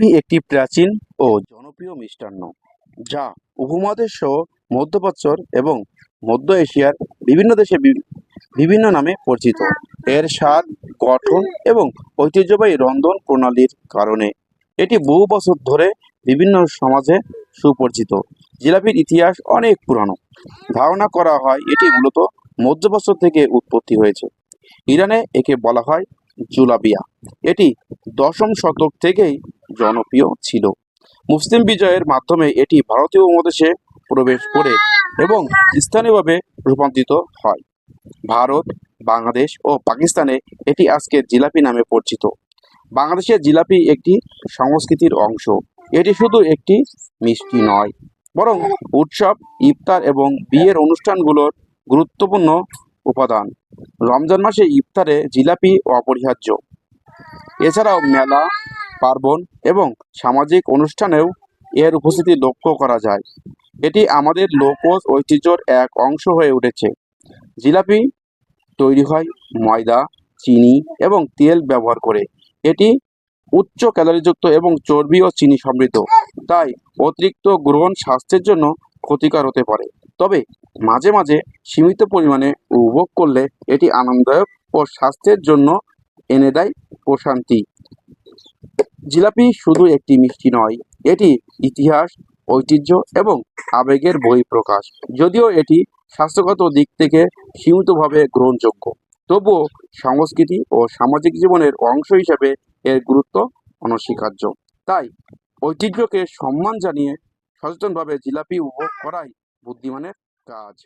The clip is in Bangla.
জিলাপি একটি প্রাচীন ও জনপ্রিয় মিষ্টান্ন, যা উপমহাদেশ সহ মধ্যপ্রাচ্যর এবং মধ্য এশিয়ার বিভিন্ন দেশে বিভিন্ন নামে পরিচিত। এর স্বাদ, গঠন এবং ঐতিহ্যবাহী রন্ধন প্রণালীর কারণে এটি বহু বছর ধরে বিভিন্ন সমাজে সুপরিচিত। জিলাপির ইতিহাস অনেক পুরানো। ধারণা করা হয় এটি মূলত মধ্যপ্রাচ্য থেকে উৎপত্তি হয়েছে। ইরানে একে বলা হয় জুলাবিয়া। এটি দশম শতক থেকেই জনপ্রিয় ছিল। মুসলিম বিজয়ের মাধ্যমে এটি ভারতীয় উপমহাদেশে প্রবেশ করে এবং স্থানীয়ভাবে রূপান্তরিত হয়। ভারত, বাংলাদেশ ও পাকিস্তানে এটি আজকে জিলাপি নামে পরিচিত। বাংলাদেশের জিলাপি একটি সংস্কৃতির অংশ। এটি শুধু একটি মিষ্টি নয়, বরং উৎসব, ইফতার এবং বিয়ের অনুষ্ঠানগুলোর গুরুত্বপূর্ণ উপাদান। রমজান মাসে ইফতারে জিলাপি অপরিহার্য। এছাড়াও মেলা পার্বণ এবং সামাজিক অনুষ্ঠানেও এর উপস্থিতি লক্ষ্য করা যায়। এটি আমাদের লোকজ ঐতিহ্যর এক অংশ হয়ে উঠেছে। জিলাপি তৈরি হয় ময়দা, চিনি এবং তেল ব্যবহার করে। এটি উচ্চ ক্যালোরিযুক্ত এবং চর্বি ও চিনি সমৃদ্ধ, তাই অতিরিক্ত গ্রহণ স্বাস্থ্যের জন্য ক্ষতিকর হতে পারে। তবে মাঝে মাঝে সীমিত পরিমাণে উপভোগ করলে এটি আনন্দদায়ক ও স্বাস্থ্যের জন্য এনে দেয় প্রশান্তি। জিলাপি শুধু একটি মিষ্টি নয়, এটি ইতিহাস, ঐতিহ্য এবং আবেগের বহিঃপ্রকাশ। যদিও এটি স্বাস্থ্যগত দিক থেকে সীমিতভাবে গ্রহণযোগ্য, তবুও সংস্কৃতি ও সামাজিক জীবনের অংশ হিসেবে এর গুরুত্ব অনস্বীকার্য। তাই ঐতিহ্যকে সম্মান জানিয়ে সচেতনভাবে জিলাপি উপভোগ করাই বুদ্ধিমানের কাজ।